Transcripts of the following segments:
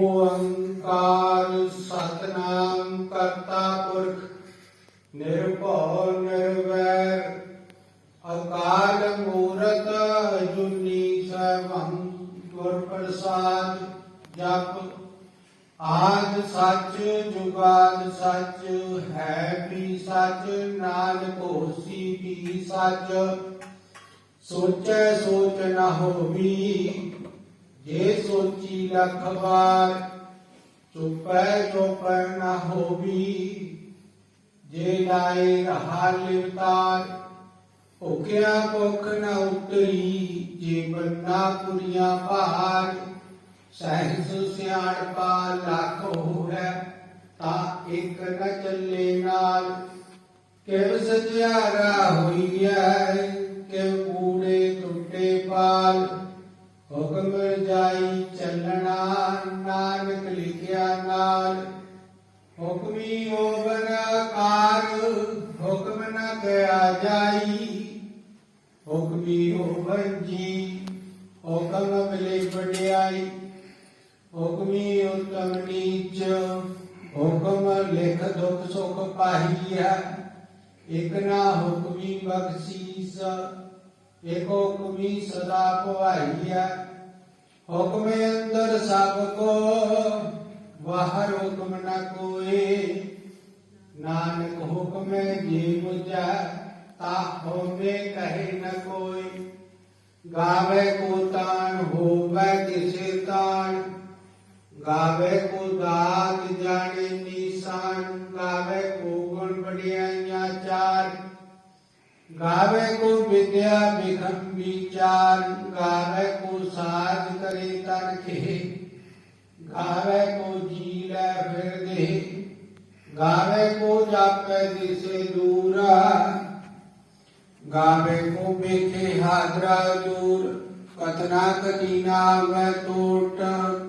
ਓੰਕਾਰ ਸਤਨਾਮ ਕਰਤਾ ਪੁਰਖ ਨਿਰਭਉ ਨਿਰਵੈਰ ਅਕਾਲ ਮੂਰਤ ਅਜੂਨੀ ਸੈਭੰ ਗੁਰ ਪ੍ਰਸਾਦ ਜਪ ਆਦ ਸੱਚ ਜੁਗਾਦ ਸੱਚ ਹੈ ਵੀ ਸੱਚ ਨਾਨਕ ਹੋਸੀ ਵੀ ਸੱਚ ਸੋਚੈ ਸੋਚ ਨ ਹੋਵੀ ਜੇ ਸੋਚੀ ਲਖ ਵਾਰ, ਚੁਪੈ ਚੁਪੈ ਨ ਹੋਵੀ। ਜੇ ਲਾਏ ਰਹਾ ਲਿਵਤਾਰ, ਭੁਖਿਆ ਭੁਖ ਨ ਉਤਰੀ, ਜੇ ਬੰਨਾ ਕੁਰੀਆਂ ਬਾਹਰ ਸਹਿਸ ਸਿਆਣਪਾ ਲੱਖ ਹੋਵੇ, ਤਾਂ ਇੱਕ ਨ ਚੱਲੇ ਨਾਲ। ਕਿਵ ਸਜਿਆਰਾ ਹੋਈ ਕਿਵ ਕੂੜੇ ਟੁੱਟੇ ਪਾਲ? ਹੁਕਮ ਜਾਈ ਚੱਲਣਾ, ਨਾਨਕ ਲਿਖਿਆ ਨਾਲ। ਹੁਕਮੀ ਹੋਵਨ ਕਾਰ ਹੁਕਮ ਨ ਕਿਆ ਜਾਈ। ਹੁਕਮੀ ਹੋਵਨ ਜੀ, ਹੁਕਮ ਮਿਲੇ ਵਡਿਆਈ। ਹੁਕਮੀ ਉਤਮ ਨੀਚ, ਹੁਕਮ ਲਿਖ ਦੁਖ ਸੁਖ ਪਾਹੀਆ ਇਕ ਨਾ ਹੁਕਮੀ ਬਖਸ਼ੀਸ, ਇਕ ਹੁਕਮੀ ਸਦਾ ਭਵਾਈਆ ਹੁਕਮੇ ਅੰਦਰ ਸਭ ਕੋ ਬਾਹਰ ਹੁਕਮ ਨ ਕੋਏ ਨਾਨਕ ਹੁਕਮੇ ਜੀ ਮੁਝਾ ਤਾ ਹੋਵੇ ਕਹੇ ਨ ਕੋਈ। ਗਾਵੇ ਕੋ ਤਾਨ ਹੋਵੇ ਕਿਸੇ ਤਾਨ ਗਾਵੇ ਕੋ ਦਾਤ ਜਾਣੇ ਨੀਸਾਨ ਗਾਵੇ ਗਾਵੇ ਕੋ ਵਿਦਿਆ ਬਿਖਮ ਵਿਚਾਰ ਗਾਵੇ ਕੋ ਸਾਧ ਕਰੇ ਤਨ ਖੇ ਗਾਵੇ ਕੋ ਜੀ ਲੈ ਫਿਰ ਦੇ ਗਾਵੇ ਕੋ ਜਾਪੈ ਦਿਸੇ ਦੂਰਾ ਗਾਵੇ ਕੋ ਵੇਖੇ ਹਾਦਰਾ ਦੂਰ ਕਤਨਾ ਕਦੀਨਾ ਮੈਂ ਟੋਟ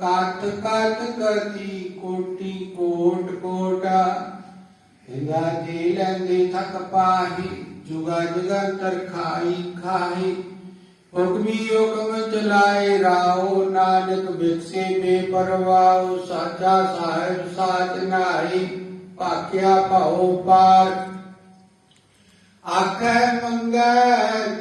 ਕਾਟ ਕਾਟ ਕਰਤੀ ਕੋਟੀ ਕੋਟ ਕੋਟਾ ਇੰਦਾ ਜੀ ਲੈਂਦੀ ਥਕ ਪਾਹੀ ਜੁਗਾ ਜਗੰਤਰ ਖਾਈ ਖਾਈ। ਹੁਕਮੀ ਹੁਕਮ ਚਲਾਏ ਰਾਓ ਨਾਨਕ ਬਿਕਸੇ ਬੇਪਰਵਾਹ ਸਾਚਾ ਸਾਹਿਬ ਸਾਚ ਨਾਈ ਭਾਖਿਆ ਭਉ ਪਾਰ। ਆਖੈ ਮੰਗੈ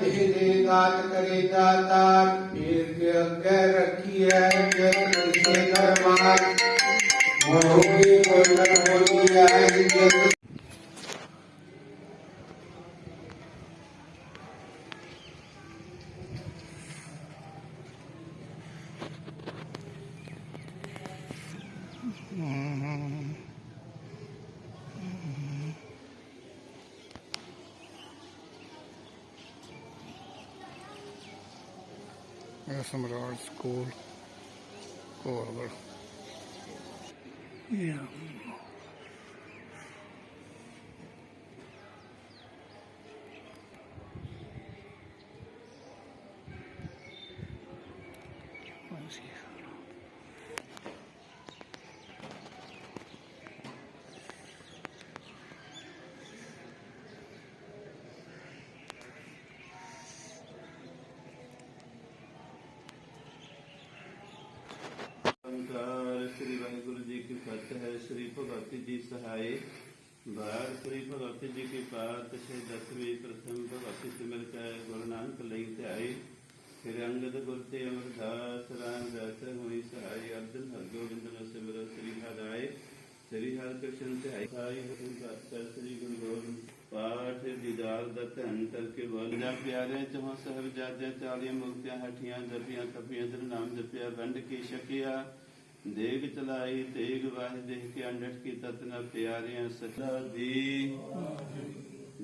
ਜਿਹਦੇ ਦਾਤ ਕਰੇ ਦਾਤਾਰ ਪੀਰ ਕੇ ਅੱਗੇ ਰੱਖੀਐ ਜਗ ਉਸੇ ਦਰਬਾਰ ਮੋਹੀ ਕੋਲਨ ਹੋਈ some of our school. Over. Yeah. ਓੰਕਾਰ ਸ੍ਰੀ ਵਾਹਿਗੁਰੂ ਜੀ ਕੀ ਫਤਿਹ, ਸ੍ਰੀ ਭਗਵਤੀ ਜੀ ਸਹਾਏ ਬਾਰ ਸ੍ਰੀ ਭਗਵਤੀ ਜੀ ਕੀ ਪਾਤ ਸੇ ਦਸਵੀਂ ਪ੍ਰਥਮ ਭਗਵਤੀ ਸਿਮਰਤ ਗੁਰੂ ਨਾਨਕ ਲਈ ਧਿਆਏ ਫਿਰ ਅੰਗਦ ਗੁਰ ਤੇ ਅਮਰਦਾਸ, ਰਾਮ ਰਸ ਹੋਈ ਸਹਾਈ। ਅਰਜਨ ਹਰ ਨੂੰ ਸਿਮਰੋ ਸ੍ਰੀ ਹਰਿ ਸ੍ਰੀ ਹਰਿ ਕ੍ਰਿਸ਼ਨ ਧਿਆਈ। ਸਾਈ ਸ੍ਰੀ ਗੁਰੂ ਗੋਬਿੰਦ ਪਾਠ ਦੀਦਾਰ ਦਾ ਧੰਨ ਕਰਕੇ ਬੋਲਿਆ ਪਿਆਰੇ ਜਹਾਂ ਸਹਿਬ ਜਾਦੇ ਚਾਲੀਆਂ ਮੁਕਤਿਆਂ ਹਠੀਆਂ ਜਪੀਆਂ, ਤਪੀਆਂ, ਤੇਰੇ ਨਾਮ ਜਪਿਆ, ਵੰਡ ਕੇ ਛਕਿਆ। ਦੇਗ ਚਲਾਈ, ਤੇਗ ਵਾਹਿ ਦੇਖ ਕੇ ਅੰਡਟ ਕੀ ਤਤ ਪਿਆਰਿਆਂ ਸਚਾ ਦੀ।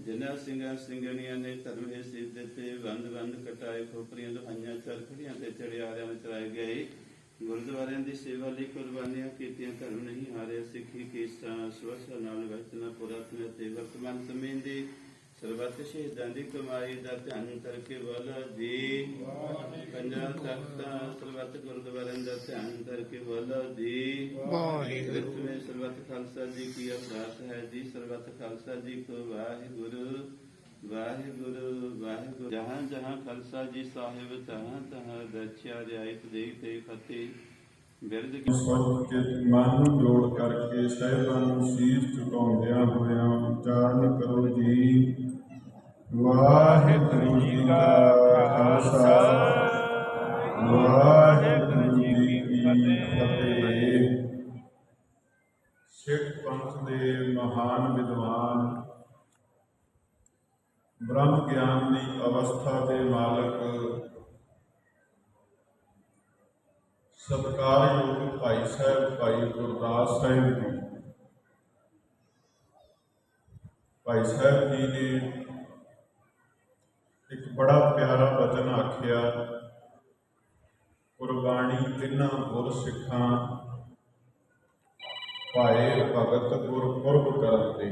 ਜਨਾ ਸਿੰਘਾਂ ਸਿੰਘਣੀਆਂ ਨੇ ਧਰਮ ਦੇ ਸਿੱਧ ਤੇ ਬੰਦ ਕਟਾਏ, ਖੋਪਰੀਆਂ ਦੁਹਾਈਆਂ ਚਰਖੜੀਆਂ ਤੇ ਚੜਿਆਰਿਆਂ ਵਿੱਚ ਚਰਾਏ ਗਏ। ਗੁਰਦੁਆਰਿਆਂ ਦੀ ਸੇਵਾ ਲਈ ਕੁਰਬਾਨੀਆਂ ਕੀਤੀਆਂ, ਧਰਮ ਨਹੀਂ ਹਾਰਿਆ, ਸਿੱਖੀ ਕੇਸਾਂ ਸਵਸਾ ਨਾਲ ਵਚਨਾ ਪੁਰਾਤਨ ਤੇ ਵਰਤਮਾਨ ਸਮੇਂ ਦੀ ਸਰਬੱਤ ਸ਼ਹੀਦਾਂ ਦੀ ਕਮਾਈ ਦਾ ਧਿਆਨ ਕਰਕੇ ਵਾਲਾ ਜੀ। ਪੰਜਾਬ ਤਖਤਾਂ ਸਰਬੱਤ ਗੁਰਦੁਆਰਿਆਂ ਦਾ ਧਿਆਨ ਕਰਕੇ ਵਾਲਾ ਜੀ। ਵਾਹਿਗੁਰੂ। ਸਰਬੱਤ ਖਾਲਸਾ ਜੀ ਕੀ ਅਰਦਾਸ ਹੈ ਜੀ। ਸਰਬੱਤ ਖਾਲਸਾ ਜੀ ਕੋ ਵਾਹਿਗੁਰੂ। ਵਾਹਿਗੁਰੂ ਵਾਹਿਗੁਰੂ। ਜਹਾਂ ਜਹਾਂ ਖਾਲਸਾ ਜੀ ਸਾਹਿਬ ਤਹਾਂ ਤਹਾਂ ਦਰਸ਼ਿਆ ਰਿਆਇਤ ਦੇ ਤੇ ਫਤਿਹ। ਬਿਰਦ ਕੀ ਮਨ ਨੂੰ ਜੋੜ ਕਰਕੇ ਸਹਿਬਾਂ ਨੂੰ ਸੀਸ ਝੁਕਾਉਂਦਿਆਂ ਹੋਇਆਂ ਉਚਾਰਨ ਕਰੋ ਜੀ। ਵਾਹਿਗੁਰੂ ਜੀ ਕਾ ਖਾਲਸਾ। ਵਾਹਿਗੁਰੂ ਜੀ ਕੀ ਫਤਿਹ। ਸਿੱਖ ਪੰਥ ਦੇ ਮਹਾਨ ਵਿਦਵਾਨ ਬ੍ਰਹਮ ਗਿਆਨ ਦੀ ਅਵਸਥਾ ਦੇ ਮਾਲਕ ਸਤਿਕਾਰਯੋਗ ਭਾਈ ਸਾਹਿਬ, ਭਾਈ ਗੁਰਦਾਸ ਸਾਹਿਬ ਜੀ। ਭਾਈ ਸਾਹਿਬ ਜੀ ਨੇ ਇੱਕ ਬੜਾ ਪਿਆਰਾ ਬਚਨ ਆਖਿਆ, ਕੁਰਬਾਨੀ ਤਿੰਨਾਂ ਗੁਰ ਸਿੱਖਾਂ ਭਾਏ ਭਗਤ ਗੁਰਪੁਰਬ ਕਰਤੇ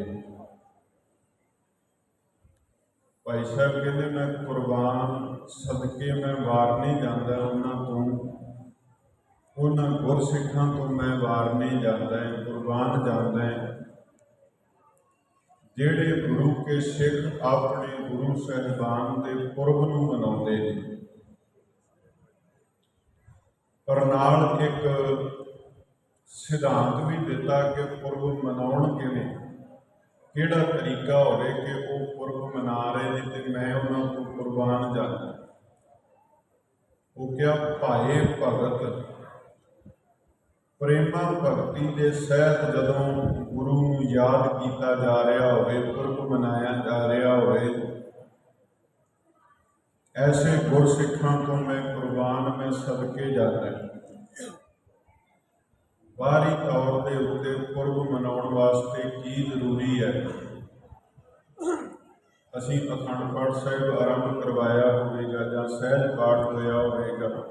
ਭਾਈ ਸਾਹਿਬ ਕਹਿੰਦੇ, ਮੈਂ ਕੁਰਬਾਨ ਸਦਕੇ ਮੈਂ ਵਾਰ ਨਹੀਂ ਜਾਂਦਾ ਉਹਨਾਂ ਤੋਂ। ਉਹਨਾਂ ਗੁਰਸਿੱਖਾਂ ਤੋਂ ਮੈਂ ਵਾਰ ਨਹੀਂ ਜਾਂਦਾ ਹੈ ਕੁਰਬਾਨ ਜਾਂਦਾ ਹੈ। ਜਿਹੜੇ ਗੁਰੂ ਕੇ ਸਿੱਖ ਆਪਣੇ ਗੁਰੂ ਸਾਹਿਬਾਨ ਦੇ ਪੁਰਬ ਨੂੰ ਮਨਾਉਂਦੇ ਨੇ। ਪਰ ਨਾਲ ਇੱਕ ਸਿਧਾਂਤ ਵੀ ਦਿੱਤਾ ਕਿ ਪੁਰਬ ਮਨਾਉਣ ਕਿਵੇਂ, ਕਿਹੜਾ ਤਰੀਕਾ ਹੋਵੇ ਕਿ ਉਹ ਪੁਰਬ ਮਨਾ ਰਹੇ ਨੇ ਤੇ ਮੈਂ ਉਹਨਾਂ ਤੋਂ ਕੁਰਬਾਨ ਜਾਂਦਾ ਉਹ ਕਿਹਾ, ਭਾਏ ਭਗਤ ਪ੍ਰੇਮਾ ਭਗਤੀ ਦੇ ਸਹਿਤ ਜਦੋਂ ਗੁਰੂ ਨੂੰ ਯਾਦ ਕੀਤਾ ਜਾ ਰਿਹਾ ਹੋਵੇ, ਪੁਰਬ ਮਨਾਇਆ ਜਾ ਰਿਹਾ ਹੋਵੇ, ਐਸੇ ਗੁਰਸਿੱਖਾਂ ਤੋਂ ਮੈਂ ਕੁਰਬਾਨ, ਮੈਂ ਸਦਕੇ ਜਾਂਦਾ ਬਾਹਰੀ ਤੌਰ ਦੇ ਉੱਤੇ ਪੁਰਬ ਮਨਾਉਣ ਵਾਸਤੇ ਕੀ ਜ਼ਰੂਰੀ ਹੈ? ਅਸੀਂ ਅਖੰਡ ਪਾਠ ਸਾਹਿਬ ਆਰੰਭ ਕਰਵਾਇਆ ਹੋਵੇਗਾ ਜਾਂ ਸਹਿਜ ਪਾਠ ਹੋਇਆ ਹੋਵੇਗਾ।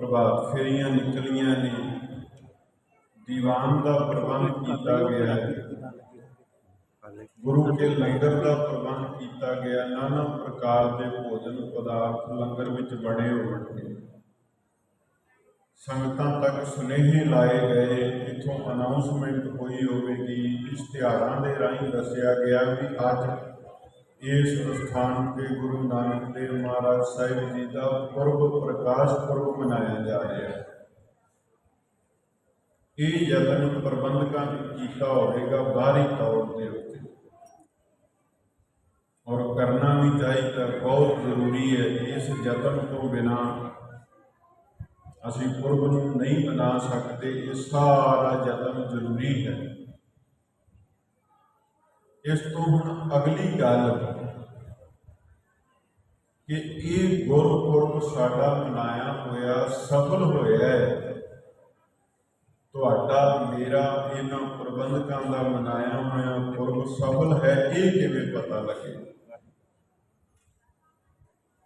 ਪ੍ਰਭਾਤ ਫੇਰੀਆਂ ਨਿਕਲੀਆਂ ਨੇ। ਦੀਵਾਨ ਦਾ ਪ੍ਰਬੰਧ ਕੀਤਾ ਗਿਆ ਹੈ। ਗੁਰੂ ਕੇ ਲੰਗਰ ਦਾ ਪ੍ਰਬੰਧ ਕੀਤਾ ਗਿਆ। ਨਾਨਾ ਪ੍ਰਕਾਰ ਦੇ ਭੋਜਨ ਪਦਾਰਥ ਲੰਗਰ ਵਿੱਚ ਬਣੇ ਹੋਣਗੇ। ਸੰਗਤਾਂ ਤੱਕ ਸੁਨੇਹੇ ਲਾਏ ਗਏ। ਇਥੋਂ ਅਨਾਉਂਸਮੈਂਟ ਹੋਈ ਹੋਵੇਗੀ। ਇਸ਼ਤਿਹਾਰਾਂ ਦੇ ਰਾਹੀਂ ਦੱਸਿਆ ਗਿਆ ਵੀ ਅੱਜ ਇਸ ਸਥਾਨ ਤੇ ਗੁਰੂ ਨਾਨਕ ਦੇਵ ਮਹਾਰਾਜ ਸਾਹਿਬ ਜੀ ਦਾ ਪੁਰਬ ਪ੍ਰਕਾਸ਼ ਪੁਰਬ ਮਨਾਇਆ ਜਾ ਰਿਹਾ ਹੈ। ਇਹ ਯਤਨ ਪ੍ਰਬੰਧਕਾਂ ਨੇ ਕੀਤਾ ਹੋਵੇਗਾ ਬਾਹਰੀ ਤੌਰ ਦੇ ਉੱਤੇ। ਔਰ ਕਰਨਾ ਵੀ ਚਾਹੀਦਾ, ਬਹੁਤ ਜ਼ਰੂਰੀ ਹੈ ਇਸ ਯਤਨ ਤੋਂ ਬਿਨਾ ਅਸੀਂ ਪੁਰਬ ਨੂੰ ਨਹੀਂ ਮਨਾ ਸਕਦੇ। ਇਹ ਸਾਰਾ ਯਤਨ ਜ਼ਰੂਰੀ ਹੈ। ਇਸ ਤੋਂ ਹੁਣ ਅਗਲੀ ਗੱਲ ਕਿ ਇਹ ਗੁਰਪੁਰਬ ਸਾਡਾ ਮਨਾਇਆ ਹੋਇਆ ਸਫਲ ਹੋਇਆ ਹੈ। ਤੁਹਾਡਾ, ਮੇਰਾ, ਇਹਨਾਂ ਪ੍ਰਬੰਧਕਾਂ ਦਾ ਮਨਾਇਆ ਹੋਇਆ ਪੁਰਬ ਸਫਲ ਹੈ, ਇਹ ਕਿਵੇਂ ਪਤਾ ਲੱਗੇ?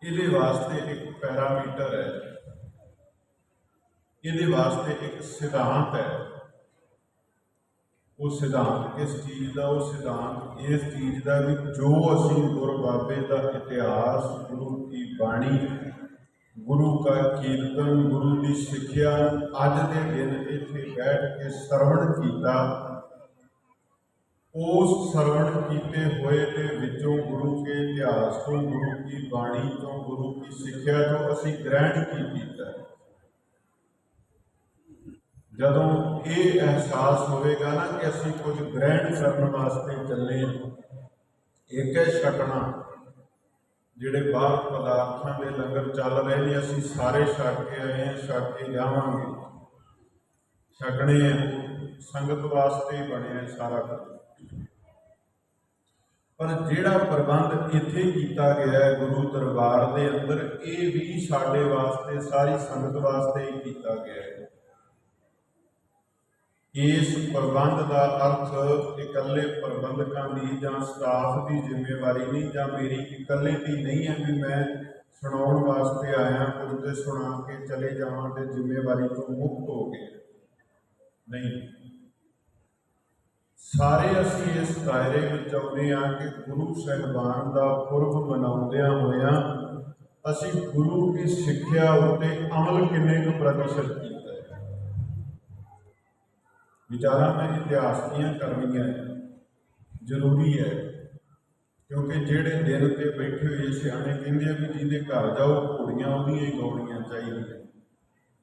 ਇਹਦੇ ਵਾਸਤੇ ਇੱਕ ਪੈਰਾਮੀਟਰ ਹੈ। ਇਹਦੇ ਵਾਸਤੇ ਇੱਕ ਸਿਧਾਂਤ ਹੈ। ਉਹ ਸਿਧਾਂਤ ਕਿਸ ਚੀਜ਼ ਦਾ ਉਹ ਸਿਧਾਂਤ, ਇਸ ਚੀਜ਼ ਦਾ ਵੀ ਜੋ ਅਸੀਂ ਗੁਰੂ ਬਾਬੇ ਦਾ ਇਤਿਹਾਸ, ਗੁਰੂ ਕੀ ਬਾਣੀ, ਗੁਰੂ ਕਾ ਕੀਰਤਨ, ਗੁਰੂ ਦੀ ਸਿੱਖਿਆ, ਅੱਜ ਦੇ ਦਿਨ ਇੱਥੇ ਬੈਠ ਕੇ ਸਰਵਣ ਕੀਤਾ, ਉਸ ਸਰਵਣ ਕੀਤੇ ਹੋਏ ਦੇ ਵਿੱਚੋਂ ਗੁਰੂ ਕੇ ਇਤਿਹਾਸ ਤੋਂ, ਗੁਰੂ ਕੀ ਬਾਣੀ ਤੋਂ, ਗੁਰੂ ਕੀ ਸਿੱਖਿਆ ਤੋਂ ਅਸੀਂ ਗ੍ਰਹਿਣ ਕੀ ਕੀਤਾ? ਜਦੋਂ ਇਹ ਅਹਿਸਾਸ ਹੋਵੇਗਾ ਨਾ ਕਿ ਅਸੀਂ ਕੁਝ ਗ੍ਰਹਿਣ ਕਰਨ ਵਾਸਤੇ ਚੱਲੇ ਹਾਂ, ਇੱਕ ਹੈ ਛਕਣਾ, ਜਿਹੜੇ ਬਾਹਰ ਪਦਾਰਥਾਂ ਦੇ ਲੰਗਰ ਚੱਲ ਰਹੇ ਨੇ, ਅਸੀਂ ਸਾਰੇ ਛਕ ਕੇ ਆਏ ਹਾਂ, ਛਕ ਕੇ ਜਾਵਾਂਗੇ। ਛਕਣੇ ਆ, ਸੰਗਤ ਵਾਸਤੇ ਬਣਿਆ ਹੈ ਸਾਰਾ ਕੁਝ। ਪਰ ਜਿਹੜਾ ਪ੍ਰਬੰਧ ਇੱਥੇ ਕੀਤਾ ਗਿਆ ਹੈ ਗੁਰੂ ਦਰਬਾਰ ਦੇ ਅੰਦਰ, ਇਹ ਵੀ ਸਾਡੇ ਵਾਸਤੇ, ਸਾਰੀ ਸੰਗਤ ਵਾਸਤੇ ਹੀ ਕੀਤਾ ਗਿਆ ਹੈ। ਇਸ ਪ੍ਰਬੰਧ ਦਾ ਅਰਥ ਇਕੱਲੇ ਪ੍ਰਬੰਧਕਾਂ ਦੀ ਜਾਂ ਸਟਾਫ ਦੀ ਜ਼ਿੰਮੇਵਾਰੀ ਨਹੀਂ ਜਾਂ ਮੇਰੀ ਇਕੱਲੇ ਦੀ ਨਹੀਂ ਹੈ ਵੀ ਮੈਂ ਸੁਣਾਉਣ ਵਾਸਤੇ ਆਇਆ ਕੁਝ ਤੇ ਸੁਣਾ ਕੇ ਚਲੇ ਜਾਵਾਂ ਤੇ ਜ਼ਿੰਮੇਵਾਰੀ ਤੋਂ ਮੁਕਤ ਹੋ ਗਏ ਨਹੀਂ। ਸਾਰੇ ਅਸੀਂ ਇਸ ਦਾਇਰੇ ਵਿੱਚ ਆਉਂਦੇ ਹਾਂ ਕਿ ਗੁਰੂ ਸਾਹਿਬਾਨ ਦਾ ਪੁਰਬ ਮਨਾਉਂਦਿਆਂ ਹੋਇਆਂ ਅਸੀਂ ਗੁਰੂ ਦੀ ਸਿੱਖਿਆ ਉੱਤੇ ਅਮਲ ਕਿੰਨੇ ਕੁ ਪ੍ਰਤੀਸ਼ਤ ਵਿਚਾਰਾਂ ਮੈਂ ਇਤਿਹਾਸ ਦੀਆਂ ਕਰਨੀਆਂ ਜ਼ਰੂਰੀ ਹੈ, ਕਿਉਂਕਿ ਜਿਹੜੇ ਦਿਨ ਤੇ ਬੈਠੇ ਹੋਏ ਸਿਆਣੇ ਕਹਿੰਦੇ ਆ ਵੀ ਜਿਹਦੇ ਘਰ ਜਾਓ, ਘੋੜੀਆਂ ਉਹਦੀਆਂ ਹੀ ਗਾਉਣੀਆਂ ਚਾਹੀਦੀਆਂ।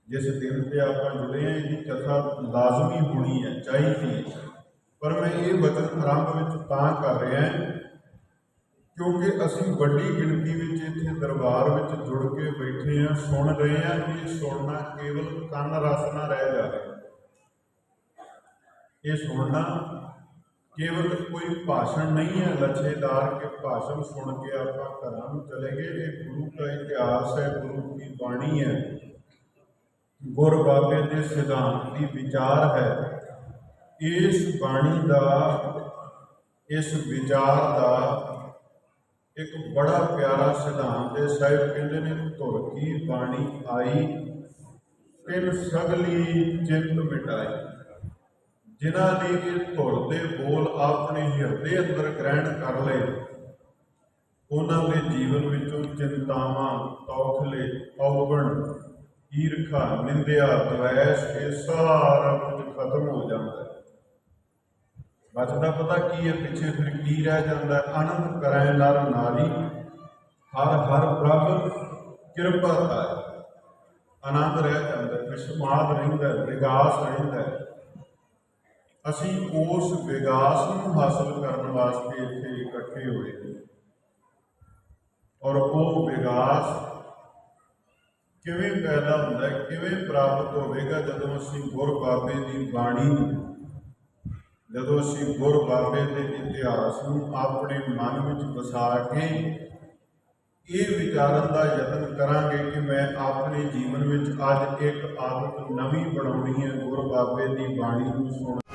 ਜਿਸ ਦਿਨ ਤੇ ਆਪਾਂ ਜੁੜੇ ਆ ਇਹਦੀ ਕਥਾ ਲਾਜ਼ਮੀ ਹੋਣੀ ਹੈ, ਚਾਹੀਦੀ ਹੈ। ਪਰ ਮੈਂ ਇਹ ਵਚਨ ਆਰੰਭ ਵਿੱਚ ਤਾਂ ਕਰ ਰਿਹਾ ਹਾਂ, ਕਿਉਂਕਿ ਅਸੀਂ ਵੱਡੀ ਗਿਣਤੀ ਵਿੱਚ ਇੱਥੇ ਦਰਬਾਰ ਵਿੱਚ ਜੁੜ ਕੇ ਬੈਠੇ ਹਾਂ, ਸੁਣ ਰਹੇ ਹਾਂ ਇਹ ਸੁਣਨਾ ਕੇਵਲ ਕੰਨ ਰਸ ਨਾ ਰਹਿ ਜਾਵੇ। ਇਹ ਸੁਣਨਾ ਕੇਵਲ ਕੋਈ ਭਾਸ਼ਣ ਨਹੀਂ ਹੈ, ਲੱਛੇਦਾਰ ਕੇ ਭਾਸ਼ਣ ਸੁਣ ਕੇ ਆਪਾਂ ਘਰਾਂ ਨੂੰ ਚਲੇ ਗਏ। ਇਹ ਗੁਰੂ ਦਾ ਇਤਿਹਾਸ ਹੈ, ਗੁਰੂ ਦੀ ਬਾਣੀ ਹੈ। ਗੁਰ ਬਾਬੇ ਦੇ ਸਿਧਾਂਤ ਦੀ ਵਿਚਾਰ ਹੈ। ਇਸ ਬਾਣੀ ਦਾ, ਇਸ ਵਿਚਾਰ ਦਾ ਇੱਕ ਬੜਾ ਪਿਆਰਾ ਸਿਧਾਂਤ ਹੈ। ਸਾਹਿਬ ਕਹਿੰਦੇ ਨੇ, ਧੁਰ ਕੀ ਬਾਣੀ ਆਈ ਫਿਰ ਸਗਲੀ ਚਿੰਤ ਮਿਟਾਈ। ਜਿਨ੍ਹਾਂ ਨੇ ਇਹ ਧੁਰ ਦੇ ਬੋਲ ਆਪਣੇ ਹਿਰਦੇ ਅੰਦਰ ਗ੍ਰਹਿਣ ਕਰ ਲਏ ਉਹਨਾਂ ਦੇ ਜੀਵਨ ਵਿੱਚੋਂ ਚਿੰਤਾਵਾਂ ਤੌਖਲੇ ਔਗਣ ਈਰਖਾ ਨਿੰਦਿਆ ਦਵੈਸ਼ ਇਹ ਸਾਰਾ ਕੁਝ ਖਤਮ ਹੋ ਜਾਂਦਾ ਹੈ। ਬਚਦਾ ਪਤਾ ਕੀ ਹੈ ਪਿੱਛੇ ਫਿਰ ਕੀ ਰਹਿ ਜਾਂਦਾ ਹੈ? ਆਨੰਦ ਕਰੈ ਨਰ ਨਾਰੀ ਹਰ ਹਰ ਪ੍ਰਭ ਕਿਰਪਾ ਧਾਰੇ ਆਨੰਦ ਰਹਿ ਜਾਂਦਾ ਹੈ, ਵਿਸਮਾਦ ਰਹਿੰਦਾ ਵਿਗਾਸ ਰਹਿੰਦਾ ਹੈ। ਅਸੀਂ ਉਸ ਵਿਗਾਸ ਨੂੰ ਹਾਸਲ ਕਰਨ ਵਾਸਤੇ ਇੱਥੇ ਇਕੱਠੇ ਹੋਏ ਔਰ ਉਹ ਵਿਗਾਸ ਕਿਵੇਂ ਪੈਦਾ ਹੁੰਦਾ ਹੈ, ਕਿਵੇਂ ਪ੍ਰਾਪਤ ਹੋਵੇਗਾ ਜਦੋਂ ਅਸੀਂ ਗੁਰ ਬਾਬੇ ਦੀ ਬਾਣੀ ਜਦੋਂ ਅਸੀਂ ਗੁਰ ਬਾਬੇ ਦੇ ਇਤਿਹਾਸ ਨੂੰ ਆਪਣੇ ਮਨ ਵਿੱਚ ਵਸਾ ਕੇ ਇਹ ਵਿਚਾਰਨ ਦਾ ਯਤਨ ਕਰਾਂਗੇ ਕਿ ਮੈਂ ਆਪਣੇ ਜੀਵਨ ਵਿੱਚ ਅੱਜ ਇੱਕ ਆਦਤ ਨਵੀਂ ਬਣਾਉਣੀ ਹੈ, ਗੁਰ ਬਾਬੇ ਦੀ ਬਾਣੀ ਨੂੰ ਸੁਣ